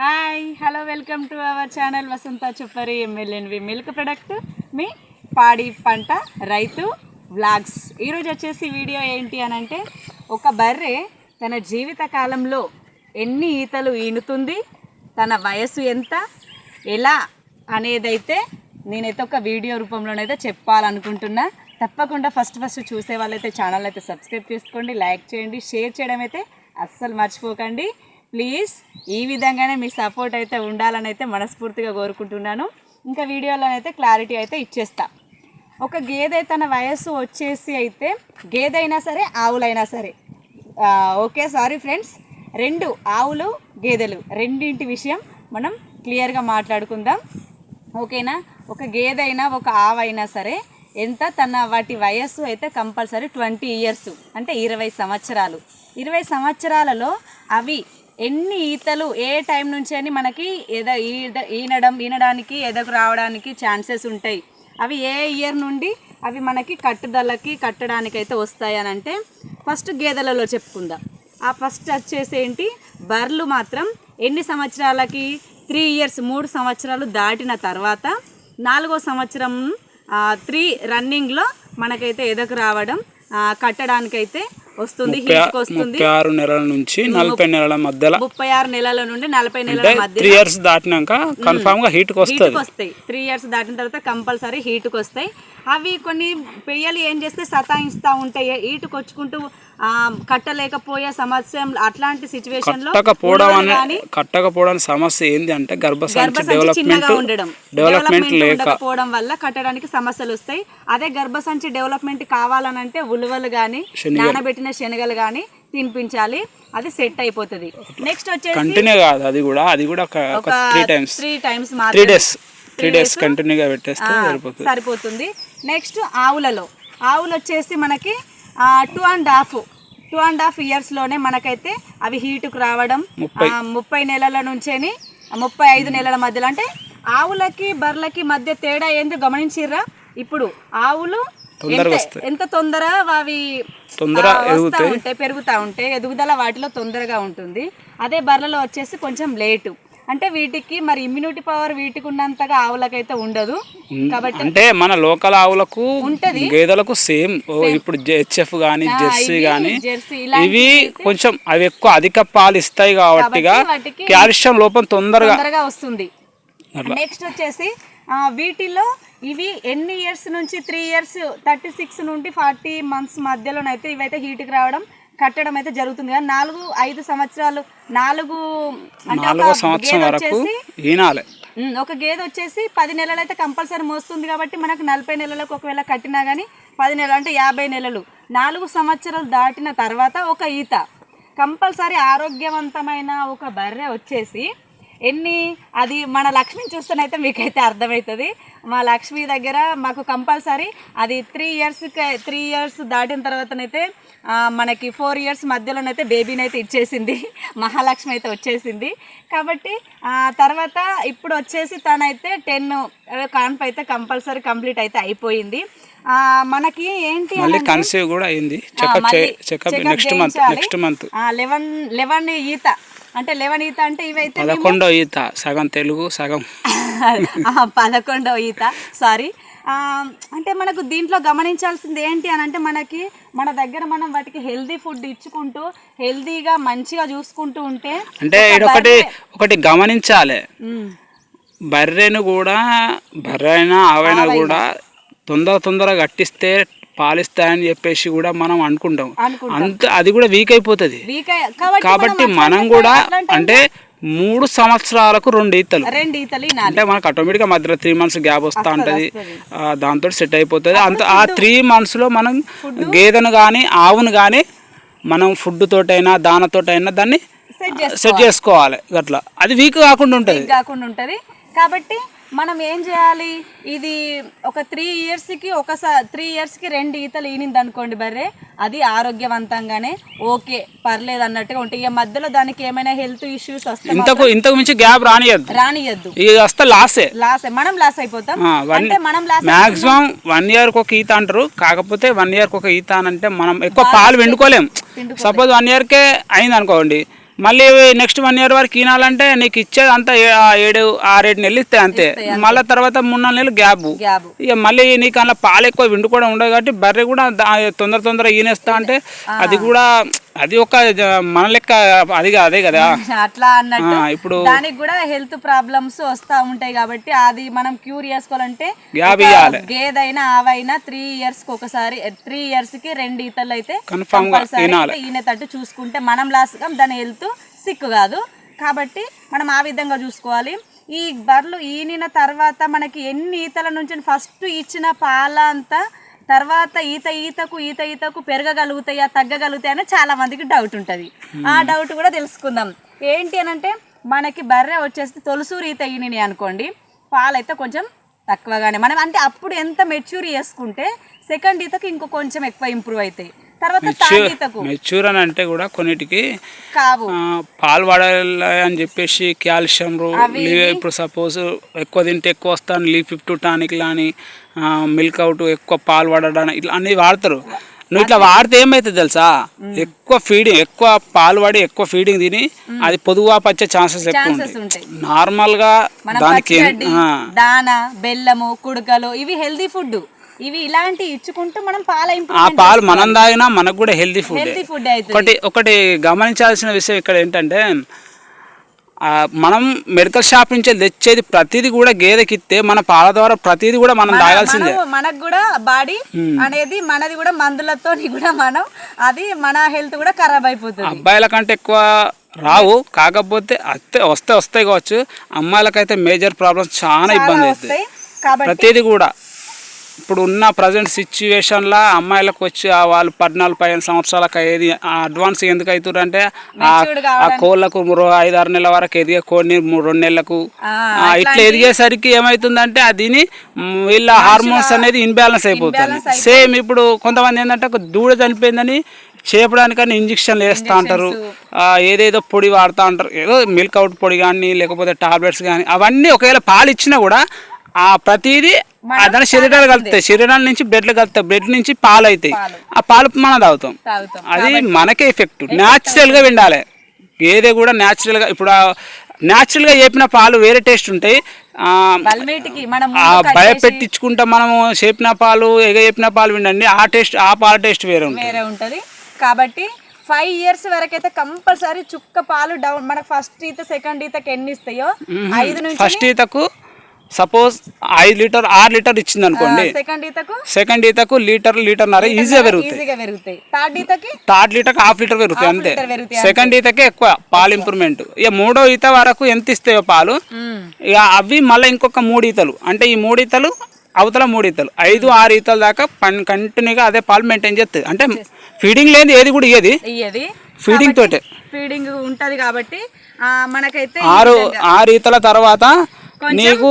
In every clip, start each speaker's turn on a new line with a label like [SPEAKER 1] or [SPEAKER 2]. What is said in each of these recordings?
[SPEAKER 1] Hi hello welcome to our channel Vasantha Chuppari ఎమ్మెల్యేన్వి milk product మీ పాడి పంట రైతు వ్లాగ్స్. ఈరోజు వచ్చేసి వీడియో ఏంటి అని అంటే ఒక బర్రె తన జీవిత కాలంలో ఎన్ని ఈతలు ఈనుతుంది తన వయసు ఎంత ఎలా అనేదైతే నేనైతే ఒక వీడియో రూపంలోనైతే చెప్పాలనుకుంటున్నా. తప్పకుండా ఫస్ట్ ఫస్ట్ చూసే వాళ్ళైతే ఛానల్ అయితే సబ్స్క్రైబ్ చేసుకోండి లైక్ చేయండి షేర్ చేయడం అయితే అస్సలు మర్చిపోకండి. ప్లీజ్ ఈ విధంగానే మీ సపోర్ట్ అయితే ఉండాలని అయితే మనస్ఫూర్తిగా కోరుకుంటున్నాను. ఇంకా వీడియోలో అయితే క్లారిటీ అయితే ఇచ్చేస్తా. ఒక గేదె తన వయస్సు వచ్చేసి అయితే గేదె అయినా సరే ఆవులైనా సరే. Okay sorry friends. రెండు ఆవులు గేదెలు. రెండింటి విషయం మనం క్లియర్గా మాట్లాడుకుందాం. ఓకేనా? ఒక గేదె అయినా ఒక ఆవు అయినా సరే ఎంత తన వాటి వయస్సు అయితే కంపల్సరీ ట్వంటీ ఇయర్స్ అంటే ఇరవై సంవత్సరాలు. ఇరవై సంవత్సరాలలో అవి ఎన్ని ఈతలు ఏ టైం నుంచి అని మనకి ఎద ఈద ఈనడం ఈనడానికి ఎదకు రావడానికి ఛాన్సెస్ ఉంటాయి. అవి ఏ ఇయర్ నుండి అవి మనకి కట్టుదలకి కట్టడానికి అయితే వస్తాయి అని అంటే ఫస్ట్ గేదెలలో చెప్పుకుందాం. ఆ ఫస్ట్ వచ్చేసి ఏంటి? మాత్రం ఎన్ని సంవత్సరాలకి? త్రీ ఇయర్స్ మూడు సంవత్సరాలు దాటిన తర్వాత నాలుగో సంవత్సరం త్రీ రన్నింగ్లో మనకైతే ఎదకు రావడం కట్టడానికైతే వస్తుంది హీట్కి వస్తుంది
[SPEAKER 2] ముప్పై ఆరు నెలల నుంచి నలభై నెలల మధ్యలో
[SPEAKER 1] ముప్పై ఆరు నెలల నుండి నలభై నెలల మధ్య
[SPEAKER 2] త్రీ ఇయర్స్ దాటినాక కన్ఫామ్గా హీట్కి వస్తుంది
[SPEAKER 1] హీట్కి వస్తాయి త్రీ ఇయర్స్ దాటిన తర్వాత కంపల్సరీ హీట్కి వస్తాయి అవి కొన్ని పెయ్యలు ఏం చేస్తే సతాయిస్తూ ఉంటాయి. హీట్కి వచ్చుకుంటూ కట్టలేకపోయే సమస్య అట్లాంటి సిచ్యువేషన్లో
[SPEAKER 2] కట్టకపోవడం కట్టకపోవడానికి సమస్య ఏంది అంటే గర్భసంచి
[SPEAKER 1] చిన్నగా ఉండడం.
[SPEAKER 2] డెవలప్మెంట్ లేక
[SPEAKER 1] ఉండకపోవడం వల్ల కట్టడానికి సమస్యలు వస్తాయి. అదే గర్భసంచి డెవలప్మెంట్ కావాలనంటే ఉలువలు కానీ నానబెట్టిన శనగలు కానీ తినిపించాలి. అది సెట్ అయిపోతుంది. నెక్స్ట్ వచ్చేసి
[SPEAKER 2] కంటిన్యూ కాదు అది కూడా అది కూడా three times
[SPEAKER 1] three times
[SPEAKER 2] three days three days కంటిన్యూగా పెట్టేస్తే సరిపోతుంది.
[SPEAKER 1] సరిపోతుంది. నెక్స్ట్ ఆవులలో. ఆవులు వచ్చేసి మనకి two and half two and half ఇయర్స్లోనే మనకైతే అవి హీటుకు రావడం
[SPEAKER 2] ముప్పై.
[SPEAKER 1] నెలల నుంచేని ముప్పై ఐదు నెలల మధ్యలో అంటే ఆవులకి బర్రెలకి మధ్య తేడా ఏందో గమనించిర్రా? ఇప్పుడు ఆవులు ఎంత- ఎంత తొందర అవి
[SPEAKER 2] తొందర
[SPEAKER 1] ఉంటాయి పెరుగుతూ ఉంటాయి ఎదుగుదల వాటిలో తొందరగా ఉంటుంది. అదే బర్రెలో వచ్చేసి కొంచెం లేటు అంటే వీటికి మరి ఇమ్యూనిటీ పవర్ వీటికి ఉన్నంతగా ఆవులకైతే ఉండదు. కాబట్టి
[SPEAKER 2] అంటే మన లోకల్ ఆవులకు
[SPEAKER 1] ఉంటది.
[SPEAKER 2] గేదెలకు సేమ్. ఇప్పుడు హెచ్ఎఫ్ కానీ జెర్సీ కానీ ఇవి కొంచెం అవి ఎక్కువ అధిక పాలు ఇస్తాయి కాబట్టిగా
[SPEAKER 1] వాటికి
[SPEAKER 2] కాల్షియం లోపం తొందరగా
[SPEAKER 1] తొందరగా వస్తుంది. నెక్స్ట్ వచ్చేసి ఆ, వీటిలో ఇవి ఎన్ని ఇయర్స్ నుంచి త్రీ ఇయర్స్ థర్టీ సిక్స్ నుండి ఫార్టీ మంత్స్ మధ్యలోనైతే ఇవైతే హీట్కి రావడం కట్టడం అయితే జరుగుతుంది. కదా నాలుగు ఐదు సంవత్సరాలు నాలుగు అంటే ఒక
[SPEAKER 2] సంవత్సరం
[SPEAKER 1] గేదె
[SPEAKER 2] వరకు
[SPEAKER 1] వచ్చేసి
[SPEAKER 2] ఈనాలే.
[SPEAKER 1] ఉమ్, ఒక గేదె వచ్చేసి పది నెలలు అయితే కంపల్సరీ మోస్తుంది కాబట్టి మనకు నలభై నెలలకు ఒకవేళ కట్టినా కానీ పది నెలలు అంటే యాభై నెలలు. నాలుగు సంవత్సరాలు దాటిన తర్వాత ఒక ఈత. కంపల్సరీ ఆరోగ్యవంతమైన ఒక బర్రె వచ్చేసి ఎన్ని? అది మన లక్ష్మిని చూస్తేనైతే మీకైతే అర్థమవుతుంది మా లక్ష్మి దగ్గర మాకు కంపల్సరీ అది త్రీ ఇయర్స్ త్రీ ఇయర్స్ దాటిన తర్వాతనైతే మనకి ఫోర్ ఇయర్స్ మధ్యలోనైతే బేబీని అయితే ఇచ్చేసింది. మహాలక్ష్మి అయితే వచ్చేసింది. కాబట్టి ఆ తర్వాత ఇప్పుడు వచ్చేసి తనైతే టెన్ కాన్ప్ అయితే కంపల్సరీ కంప్లీట్ అయితే అయిపోయింది. మనకి ఏంటి
[SPEAKER 2] మళ్ళీ కన్సీవ్ కూడా అయింది. Checkup checkup next month next month
[SPEAKER 1] eleven eleven ఈత. అంటే లెవెన్ ఈత అంటే ఇవైతే
[SPEAKER 2] పదకొండో ఈత సగం తెలుగు సగం
[SPEAKER 1] ఆ, పదకొండవ ఈత సారీ. అంటే మనకు దీంట్లో గమనించాల్సింది ఏంటి అని అంటే మనకి మన దగ్గర మనం వాటికి హెల్దీ ఫుడ్ ఇచ్చుకుంటూ హెల్దీగా మంచిగా చూసుకుంటూ ఉంటే
[SPEAKER 2] అంటే ఇదొకటి ఒకటి గమనించాలి. బర్రెను కూడా బర్రె అయినా ఆవైనా కూడా తొందర తొందర కట్టిస్తే పాలిస్తాయని చెప్పేసి కూడా మనం అనుకుంటాం. అంత అది కూడా వీక్ అయిపోతుంది.
[SPEAKER 1] కాబట్టి మనం
[SPEAKER 2] కూడా అంటే మూడు సంవత్సరాలకు రెండు ఈతలు. అంటే మనకు ఆటోమేటిక్గా మధ్యలో త్రీ మంత్స్ గ్యాప్ వస్తూ ఉంటుంది. దాంతో సెట్ అయిపోతుంది. అంత ఆ త్రీ మంత్స్లో మనం గేదెను కానీ ఆవును కానీ మనం ఫుడ్ తోటైనా దానతోటైనా దాన్ని
[SPEAKER 1] సెట్ చేసి
[SPEAKER 2] సెట్ చేసుకోవాలి. అట్లా అది వీక్ కాకుండా ఉంటుంది.
[SPEAKER 1] కాకుండా ఉంటది. కాబట్టి మనం ఏం చేయాలి? ఇది ఒక త్రీ ఇయర్స్కి ఒకసారి త్రీ ఇయర్స్కి రెండు ఈతలు ఈనింది అనుకోండి బర్రె అది ఆరోగ్యవంతంగానే ఓకే పర్లేదు అన్నట్టుగా ఉంటాయి. ఇక మధ్యలో దానికి ఏమైనా హెల్త్ ఇష్యూస్ వస్తే
[SPEAKER 2] ఇంతకు ఇంతకు మించి గ్యాప్ రానియద్దు.
[SPEAKER 1] రానియద్దు.
[SPEAKER 2] ఇది వస్తే లాసే
[SPEAKER 1] లాస్ మనం లాస్ అయిపోతాం.
[SPEAKER 2] వన్
[SPEAKER 1] అంటే మనం లాస్
[SPEAKER 2] మాక్సిమం వన్ ఇయర్కి ఒక ఈత అంటారు. కాకపోతే వన్ ఇయర్కి ఒక ఈత అంటే మనం ఎక్కువ పాలు వెండుకోలేం సపోజ్ వన్ ఇయర్కే అయింది అనుకోండి మళ్ళీ నెక్స్ట్ వన్ ఇయర్ వరకు ఈనాలంటే నీకు ఇచ్చేది అంతా ఏడు ఆరేడు నెలలు ఇస్తాయి అంతే. మళ్ళీ తర్వాత మూడు నాలుగు నెలలు గ్యాప్.
[SPEAKER 1] గ్యాబ్
[SPEAKER 2] ఇక మళ్ళీ నీకు అలా పాలు ఎక్కువ విండు కూడా ఉండదు కాబట్టి బర్రె కూడా తొందర తొందర ఈనేస్తా అంటే అది. కూడా అది ఒక మన లెక్క అది అదే కదా
[SPEAKER 1] అట్లా అన్నట్టు
[SPEAKER 2] ఇప్పుడు
[SPEAKER 1] దానికి కూడా హెల్త్ ప్రాబ్లమ్స్ వస్తా ఉంటాయి కాబట్టి అది మనం క్యూర్ చేసుకోవాలంటే. గేదైనా ఆవైనా త్రీ ఇయర్స్కి ఒకసారి త్రీ ఇయర్స్కి రెండు ఈతలు అయితే
[SPEAKER 2] గా ఈనాలి.
[SPEAKER 1] అయితే ఈనేటట్టు చూసుకుంటే మనం లాస్గా దాని హెల్త్ సిక్ కాదు కాబట్టి మనం ఆ విధంగా చూసుకోవాలి ఈ బర్రెలు ఈనిన తర్వాత మనకి ఎన్ని ఈతల నుంచి ఫస్ట్ ఇచ్చిన పాల అంతా తర్వాత ఈత ఈతకు ఈత ఈతకు పెరగగలుగుతాయా తగ్గగలుగుతాయా అని చాలా మందికి డౌట్ ఉంటుంది. ఆ డౌట్ కూడా తెలుసుకుందాం. ఏంటి అని అంటే మనకి బర్రె వచ్చేసి తొలసూరు ఈత ఈనినాయి అనుకోండి పాలైతే కొంచెం తక్కువగానే. మనం అంటే అప్పుడు ఎంత మెచ్యూర్ చేసుకుంటే సెకండ్ ఈతకు ఇంకో కొంచెం ఎక్కువ ఇంప్రూవ్ అవుతాయి
[SPEAKER 2] మెచ్యూర్ అని అంటే కూడా కొన్నిటికి పాలు పడాలి అని చెప్పేసి కాల్షియం ఇప్పుడు సపోజ్ ఎక్కువ తింటే ఎక్కువ వస్తాను లీ ఫిఫ్టీ టానిక్ అని మిల్క్ అవుట్ ఎక్కువ పాలు పడడానికి ఇట్లా అన్ని వాడతారు. నువ్వు ఇట్లా వాడితే ఏమైతుంది తెలుసా? ఎక్కువ ఫీడింగ్ ఎక్కువ పాలు పడి ఎక్కువ ఫీడింగ్ తిని అది పొదుగుగా పచ్చే ఛాన్సెస్ ఎక్కువ ఉంటాయి. నార్మల్గా
[SPEAKER 1] మనం
[SPEAKER 2] దానికి
[SPEAKER 1] దాన బెల్లము కుడుకలు ఇవి హెల్దీ ఫుడ్ ఇవి ఇలాంటి ఇచ్చుకుంటూ మనం పాల
[SPEAKER 2] ఆ పాలు మనం తాగినా మనకు కూడా హెల్తీ ఫుడ్
[SPEAKER 1] హెల్తీ ఫుడ్ అవుతుంది.
[SPEAKER 2] ఒకటి ఒకటి గమనించాల్సిన విషయం ఇక్కడ ఏంటంటే మనం మెడికల్ షాప్ నుంచి తెచ్చేది ప్రతిదీ కూడా గేదెకి ఇస్తే మన పాల ద్వారా ప్రతిదీ కూడా మనం తాగాల్సిందే.
[SPEAKER 1] మనకు కూడా బాడీ అనేది మనది కూడా మందులతో కూడా మనం అది మన హెల్త్ కూడా ఖరాబ్ అయిపోతుంది.
[SPEAKER 2] అబ్బాయిల కంటే ఎక్కువ రావు. కాకపోతే అస్తే వస్తే వస్తాయి కావచ్చు. అమ్మాయిలకైతే మేజర్ ప్రాబ్లమ్స్ చాలా ఇబ్బంది
[SPEAKER 1] కాబట్టి
[SPEAKER 2] ప్రతిదీ కూడా. ఇప్పుడు ఉన్న ప్రజెంట్ సిచ్యువేషన్లో అమ్మాయిలకు వచ్చి ఆ వాళ్ళు పద్నాలుగు పదిహేను సంవత్సరాలకు ఏది అడ్వాన్స్ ఎందుకు అవుతారు అంటే ఆ కోళ్ళకు ఐదు ఆరు నెలల వరకు ఎదిగే కోడిని మూడు రెండు నెలలకు ఇట్లా ఎదిగేసరికి ఏమవుతుందంటే అదిని వీళ్ళ హార్మోన్స్ అనేది ఇన్బ్యాలెన్స్ అయిపోతుంది. సేమ్ ఇప్పుడు కొంతమంది ఏంటంటే దూడ చనిపోయిందని చేపడానికని ఇంజక్షన్లు వేస్తూ అంటారు ఆ, ఏదేదో పొడి వాడుతూ అంటారు. ఏదో మిల్క్ అవుట్ పొడి కానీ లేకపోతే టాబ్లెట్స్ కానీ అవన్నీ ఒకవేళ పాలు ఇచ్చినా కూడా ఆ ప్రతిదీ దాని శరీరాలు కలుపుతాయి. శరీరాల నుంచి బ్లడ్లు కలుపుతాయి. బ్లడ్ నుంచి పాలు. అవుతాయి ఆ పాలు మనం తాగుతాం. అది మనకే ఎఫెక్ట్ న్యాచురల్గా విండాలి. ఏదే కూడా న్యాచురల్గా ఇప్పుడు న్యాచురల్గా చెప్పిన పాలు వేరే టేస్ట్ ఉంటాయి. భయపెట్టించుకుంటా మనము చెప్పిన పాలు ఎగ చెప్పిన పాలు వినండి. ఆ టేస్ట్ ఆ పాల టేస్ట్ వేరే ఉంటుంది.
[SPEAKER 1] వేరే ఉంటది. కాబట్టి ఫైవ్ ఇయర్స్ వరకు అయితే కంపల్సరీ చుక్క పాలు డౌన్ మనకు ఫస్ట్ ఈత సెకండ్ ఈతకి ఎన్ని ఇస్తాయో ఐదు నుంచి
[SPEAKER 2] ఫస్ట్ ఈతకు సపోజ్ ఐదు లీటర్ ఆరు లీటర్ ఇచ్చింది అనుకోండి
[SPEAKER 1] సెకండ్ ఈతకు?
[SPEAKER 2] ఈతకు లీటర్ లీటర్న్నర ఈజీగా పెరుగుతాయి.
[SPEAKER 1] థర్డ్
[SPEAKER 2] లీటర్కి హాఫ్ లీటర్ పెరుగుతాయి అంతే.
[SPEAKER 1] లీటర్
[SPEAKER 2] సెకండ్ ఈతకే ఎక్కువ పాలు ఇంప్రూవ్మెంట్ ఇక మూడో ఈత వరకు ఎంత ఇస్తాయో పాలు? ఇక అవి మళ్ళీ ఇంకొక మూడు ఈతలు. అంటే ఈ మూడు ఈతలు అవతల మూడు ఈతలు. ఐదు ఆరు ఈతల దాకా పన్ కంటిన్యూగా అదే పాలు మెయింటైన్ చేస్తుంది అంటే ఫీడింగ్ లేని ఏది కూడా ఇయ్యది. ఫీడింగ్ తోటే.
[SPEAKER 1] ఫీడింగ్ ఉంటది కాబట్టి మనకైతే
[SPEAKER 2] ఆరు ఆరు ఈతల తర్వాత నీకు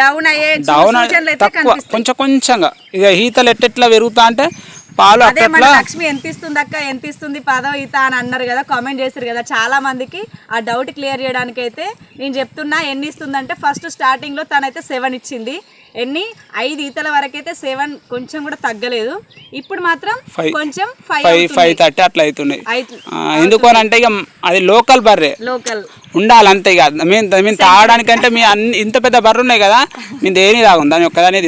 [SPEAKER 1] డౌన్ అయ్యే
[SPEAKER 2] డౌన్ తక్కువ కొంచెం కొంచెంగా. ఇక ఈతలు ఎట్టెట్లా పెరుగుతా అంటే పాలు
[SPEAKER 1] అదే మన లక్ష్మి ఎంత ఇస్తుంది అక్క ఎంత ఇస్తుంది పదో ఈత అని అన్నారు కదా కామెంట్ చేశారు కదా చాలా మందికి ఆ డౌట్ క్లియర్ చేయడానికి అయితే నేను చెప్తున్నా ఎన్ని ఇస్తుందంటే ఫస్ట్ స్టార్టింగ్లో తనైతే సెవెన్ ఇచ్చింది. ఎన్ని? ఐదు ఈతల వరకు అయితే సెవెన్ కొంచెం కూడా తగ్గలేదు. ఇప్పుడు మాత్రం. కొంచెం ఫైవ్
[SPEAKER 2] ఫైవ్ థర్టీ అట్లా అవుతున్నాయి. ఎందుకు అని అంటే ఇక అది లోకల్ బర్రె.
[SPEAKER 1] లోకల్
[SPEAKER 2] ఉండాలి అంతే ఇక. మేము మేము తాగడానికంటే మీ అన్ని ఇంత పెద్ద బర్రె ఉన్నాయి కదా మేము దేని తాగం? దాని ఒక్కదానే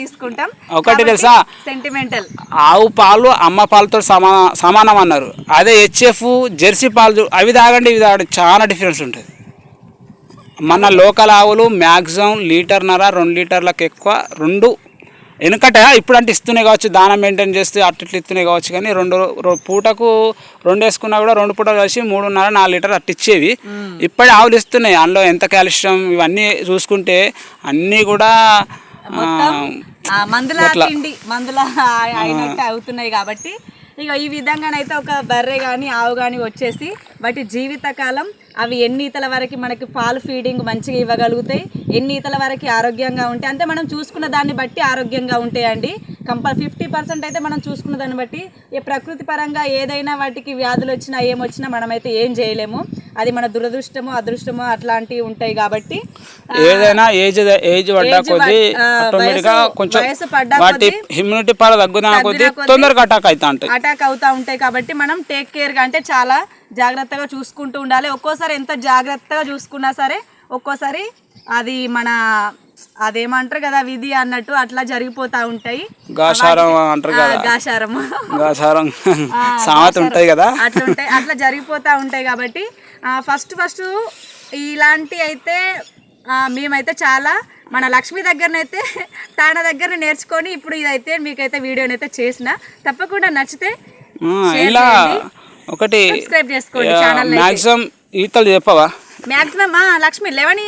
[SPEAKER 2] తీసుకుంటాం. ఒకటి తెలుసా?
[SPEAKER 1] సెంటిమెంటల్
[SPEAKER 2] ఆవు పాలు అమ్మ పాలతో సమాన సమానం అన్నారు. అదే హెచ్ఎఫ్ జెర్సీ పాలు అవి తాగండి ఇవి తాగండి. చాలా డిఫరెన్స్ ఉంటుంది. మన లోకల్ ఆవులు మ్యాక్సిమం లీటర్నర రెండు లీటర్లకు ఎక్కువ రెండు వెనుకట ఇప్పుడు అంటే ఇస్తూనే కావచ్చు దానం మెయింటైన్ చేస్తే అట్లా ఇట్లా ఇస్తూనే కావచ్చు కానీ రెండు పూటకు రెండు వేసుకున్నా కూడా రెండు పూటలు కలిసి మూడున్నర నాలుగు లీటర్ అట్లా ఇచ్చేవి. ఇప్పటి ఆవులు ఇస్తున్నాయి. అందులో ఎంత కాల్షియం ఇవన్నీ చూసుకుంటే అన్నీ కూడా
[SPEAKER 1] మందుల మందుల అవుతున్నాయి కాబట్టి ఇక ఈ విధంగానైతే ఒక బర్రె కానీ ఆవు కానీ వచ్చేసి వాటి జీవితకాలం అవి ఎన్ని ఈతల వరకు మనకి పాలు ఫీడింగ్ మంచిగా ఇవ్వగలుగుతాయి ఎన్ని ఈతల వరకు ఆరోగ్యంగా ఉంటాయి. అంటే మనం చూసుకున్న దాన్ని బట్టి ఆరోగ్యంగా ఉంటాయండి. కంపల్ ఫిఫ్టీ పర్సెంట్ అయితే మనం చూసుకున్న దాన్ని బట్టి ఏ ప్రకృతి పరంగా ఏదైనా వాటికి వ్యాధులు వచ్చినా ఏమొచ్చినా మనమైతే ఏం చేయలేము. అది మన దురదృష్టమో అదృష్టమో అట్లాంటివి ఉంటాయి కాబట్టి
[SPEAKER 2] ఏదైనా ఏజ్ ఏజ్ పడ్డా కొద్దీ ఆటోమేటిక్గా కొంచెం
[SPEAKER 1] వయసు పడ్డా
[SPEAKER 2] వాటి
[SPEAKER 1] కొద్దీ-
[SPEAKER 2] ఇమ్యూనిటీ పవర్ తగ్గుతున్న కొద్దీ
[SPEAKER 1] కొద్దీ
[SPEAKER 2] తొందరగా అటాక్ అవుతా ఉంటాయి.
[SPEAKER 1] అటాక్ అవుతా ఉంటాయి కాబట్టి మనం టేక్ కేర్గా అంటే చాలా జాగ్రత్తగా చూసుకుంటూ ఉండాలి. ఒక్కోసారి ఎంత జాగ్రత్తగా చూసుకున్నా సరే ఒక్కోసారి అది మన అదేమంటారు కదా విధి అన్నట్టు అట్లా జరిగిపోతా ఉంటాయి.
[SPEAKER 2] అంటారు
[SPEAKER 1] ఆ,
[SPEAKER 2] కదా
[SPEAKER 1] గాశారం
[SPEAKER 2] సామెత
[SPEAKER 1] అట్లా ఉంటాయి. అట్లా జరిగిపోతా ఉంటాయి కాబట్టి ఫస్ట్ ఫస్ట్ ఇలాంటి అయితే మేమైతే చాలా మన లక్ష్మి దగ్గరనైతే తన దగ్గర నేర్చుకొని ఇప్పుడు ఇదైతే మీకైతే వీడియోనైతే చేసిన. తప్పకుండా నచ్చితే
[SPEAKER 2] ఇలా ఒకటి
[SPEAKER 1] సబ్స్క్రైబ్ చేసుకోండి ఛానల్
[SPEAKER 2] మ్యాక్సిమం ఈతలు చెప్పవా?
[SPEAKER 1] మాక్సిమం లక్ష్మి లెవెన్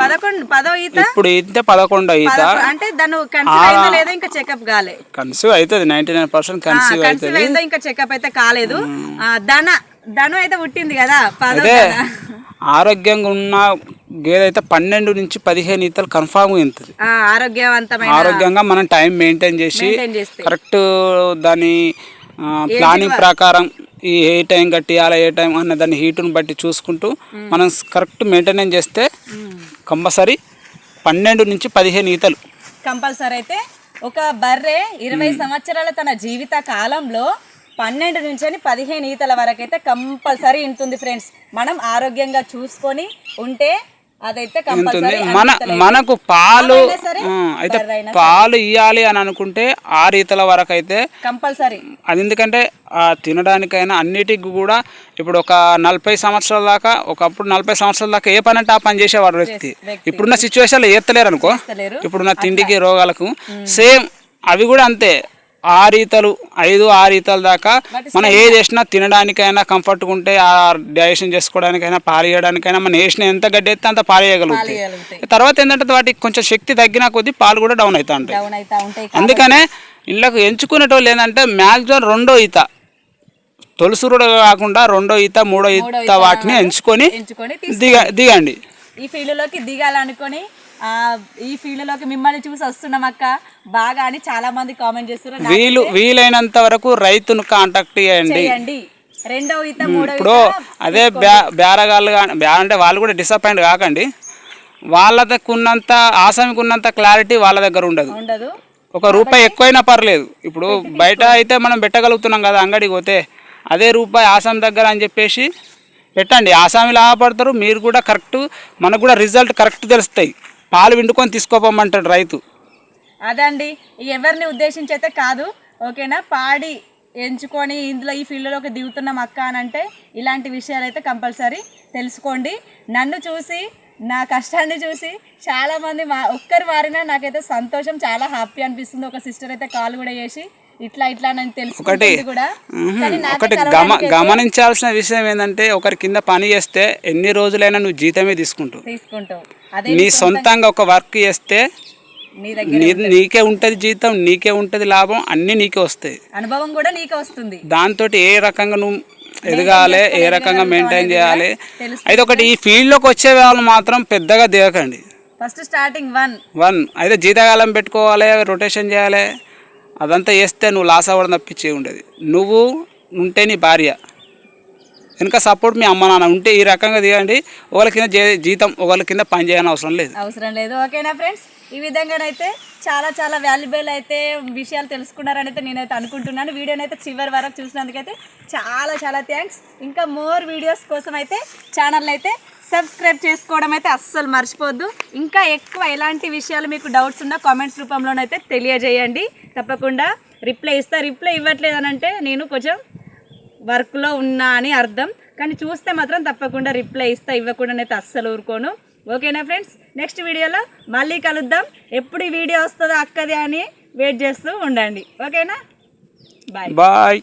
[SPEAKER 1] పదకొండు పదో ఈత?
[SPEAKER 2] ఇప్పుడు ఈత పదకొండు ఈత.
[SPEAKER 1] అంటే దాన్ని కన్సీవ్ అయిందో లేదో ఇంకా చెకప్ కాలే.
[SPEAKER 2] కన్సీవ్ అవుతుంది నైంటీ నైన్ పర్సెంట్ కన్సీవ్ అవుతుంది.
[SPEAKER 1] ఇంకా చెకప్ అయితే కాలేదు. ధన ధను అయితే పుట్టింది కదా
[SPEAKER 2] అదే. ఆరోగ్యంగా ఉన్న గేదె అయితే పన్నెండు నుంచి పదిహేను ఈతలు కన్ఫామ్
[SPEAKER 1] ఆ, ఆరోగ్యవంతమైన
[SPEAKER 2] ఆరోగ్యంగా మనం టైం మెయింటైన్ చేసి కరెక్ట్ దాని ప్లానింగ్ ప్రకారం ఈ ఏ టైం కట్టియాలి ఏ టైం అన్న దాని హీటును బట్టి చూసుకుంటూ మనం కరెక్ట్ మెయింటెనెన్స్ చేస్తే కంపల్సరీ పన్నెండు నుంచి పదిహేను ఈతలు.
[SPEAKER 1] కంపల్సరీ అయితే ఒక బర్రె ఇరవై సంవత్సరాల తన జీవిత కాలంలో పన్నెండు నుంచి పదిహేను ఈతల వరకు అయితే కంపల్సరీ ఉంటుంది ఫ్రెండ్స్. మనం ఆరోగ్యంగా చూసుకొని ఉంటే అదైతే
[SPEAKER 2] మన మనకు పాలు ఆ, అయితే పాలు ఇవ్వాలి అని అనుకుంటే ఆరు ఈతల వరకు అయితే
[SPEAKER 1] కంపల్సరీ.
[SPEAKER 2] అది ఎందుకంటే ఆ తినడానికైనా అన్నిటికి కూడా ఇప్పుడు ఒక నలభై సంవత్సరాల దాకా ఒకప్పుడు నలభై సంవత్సరాల దాకా ఏ పని అంటే ఆ పని చేసేవాడు వ్యక్తి. ఇప్పుడున్న సిచ్యువేషన్లో ఏత్తలేరు అనుకో. ఇప్పుడున్న తిండికి రోగాలకు సేమ్ అవి కూడా అంతే. ఆరు ఈతలు ఐదు ఆరు ఈతల దాకా మనం ఏది వేసినా తినడానికైనా కంఫర్ట్గా ఉంటే ఆ డైజెషన్ చేసుకోవడానికైనా పాలు ఇవ్వడానికైనా మనం వేసిన ఎంత గడ్డి ఎత్తే అంత
[SPEAKER 1] చేయగలుగుతాయి
[SPEAKER 2] తర్వాత ఏంటంటే వాటికి కొంచెం శక్తి తగ్గిన కొద్దీ పాలు కూడా డౌన్ అవుతా ఉంటాయి. అందుకనే ఇళ్ళకు ఎంచుకునేటోళ్ళు ఏంటంటే మ్యాక్సిమం రెండో ఈత తొలసూరుడు కాకుండా రెండో ఈత మూడో ఈత వాటిని ఎంచుకొని దిగ దిగండి.
[SPEAKER 1] ఈ ఫీల్డ్లోకి దిగాలనుకొని ఈ ఫీల్డ్లోకి మిమ్మల్ని చూసి వస్తున్నాం అక్క. బాగా అని చాలా మంది కామెంట్ చేస్తున్నారు.
[SPEAKER 2] వీలు వీలైనంత వరకు రైతును కాంటాక్ట్ చేయండి.
[SPEAKER 1] చేయండి. రెండో ఈత మూడో
[SPEAKER 2] ఇప్పుడు అదే బ్యా బేరగాళ్ళు కానీ బ్యా అంటే వాళ్ళు కూడా డిసప్పాయింట్ కాకండి. వాళ్ళకు ఉన్నంత ఆసామికి ఉన్నంత క్లారిటీ వాళ్ళ దగ్గర ఉండదు.
[SPEAKER 1] ఉండదు.
[SPEAKER 2] ఒక రూపాయి ఎక్కువైనా పర్లేదు. ఇప్పుడు బయట అయితే మనం పెట్టగలుగుతున్నాం కదా అంగడికి పోతే. అదే రూపాయి ఆసాం దగ్గర అని చెప్పేసి పెట్టండి. ఆసామి లాభపడతారు. మీరు కూడా కరెక్ట్ మనకు కూడా రిజల్ట్ కరెక్ట్ తెలుస్తాయి. పాలు విండుకొని తీసుకోపోమంటాడు రైతు.
[SPEAKER 1] అదండి. ఎవరిని ఉద్దేశించి అయితే కాదు ఓకేనా? పాడి ఎంచుకొని ఇందులో ఈ ఫీల్డ్లోకి దిగుతున్నాం అక్క అని అంటే ఇలాంటి విషయాలు అయితే కంపల్సరీ తెలుసుకోండి. నన్ను చూసి నా కష్టాన్ని చూసి చాలా మంది మా ఒక్కరు మారినా నాకైతే సంతోషం చాలా హ్యాపీ అనిపిస్తుంది. ఒక సిస్టర్ అయితే కాల్ కూడా చేసి ఇట్లా ఇట్లా నేను నాకే
[SPEAKER 2] ఒకటి గమ గమనించాల్సిన విషయం ఏంటంటే ఒకరి కింద పని చేస్తే ఎన్ని రోజులైనా నువ్వు జీతమే తీసుకుంటావు.
[SPEAKER 1] తీసుకుంటావు.
[SPEAKER 2] నీ సొంతంగా ఒక వర్క్ చేస్తే నీకే ఉంటుంది జీతం నీకే ఉంటుంది లాభం అన్నీ నీకే వస్తాయి.
[SPEAKER 1] అనుభవం కూడా నీకే వస్తుంది.
[SPEAKER 2] దాంతో ఏ రకంగా నువ్వు ఎదగాలి ఏ రకంగా మెయింటైన్ చేయాలి. అయితే ఒకటి ఈ ఫీల్డ్లోకి వచ్చే వాళ్ళు మాత్రం పెద్దగా దిగకండి
[SPEAKER 1] ఫస్ట్ స్టార్టింగ్ వన్.
[SPEAKER 2] వన్. అయితే జీతకాలం పెట్టుకోవాలి రొటేషన్ చేయాలి అదంతా చేస్తే నువ్వు లాస్ అవ్వడం తప్పించే ఉండదు. నువ్వు ఉంటే నీ భార్య. వెనుక సపోర్ట్ మీ అమ్మ నాన్న ఉంటే ఈ రకంగా దిగండి ఒకళ్ళ కింద జీ- జీతం ఒకళ్ళ కింద పని చేయని అవసరం లేదు.
[SPEAKER 1] అవసరం లేదు. ఓకేనా ఫ్రెండ్స్? ఈ విధంగానైతే చాలా చాలా వాల్యుబుల్ అయితే విషయాలు తెలుసుకున్నారని అయితే నేనైతే అనుకుంటున్నాను. వీడియోని అయితే చివరి వరకు చూసినందుకైతే చాలా చాలా థ్యాంక్స్ ఇంకా మోర్ వీడియోస్ కోసం అయితే ఛానల్ అయితే సబ్స్క్రైబ్ చేసుకోవడం అయితే అస్సలు మర్చిపోద్దు ఇంకా ఎక్కువ ఎలాంటి విషయాలు మీకు డౌట్స్ ఉన్నా కామెంట్స్ రూపంలోనైతే తెలియజేయండి. తప్పకుండా రిప్లై ఇస్తా. రిప్లై ఇవ్వట్లేదు అని అంటే నేను కొంచెం వర్క్లో ఉన్నా అని అర్థం. కానీ చూస్తే మాత్రం తప్పకుండా రిప్లై ఇస్తా ఇవ్వకుండానైతే అస్సలు ఊరుకోను. ఓకేనా ఫ్రెండ్స్ నెక్స్ట్ వీడియోలో మళ్ళీ కలుద్దాం. ఎప్పుడు ఈ వీడియో వస్తుందో అక్కది అని వెయిట్ చేస్తూ ఉండండి. ఓకేనా? Bye
[SPEAKER 2] bye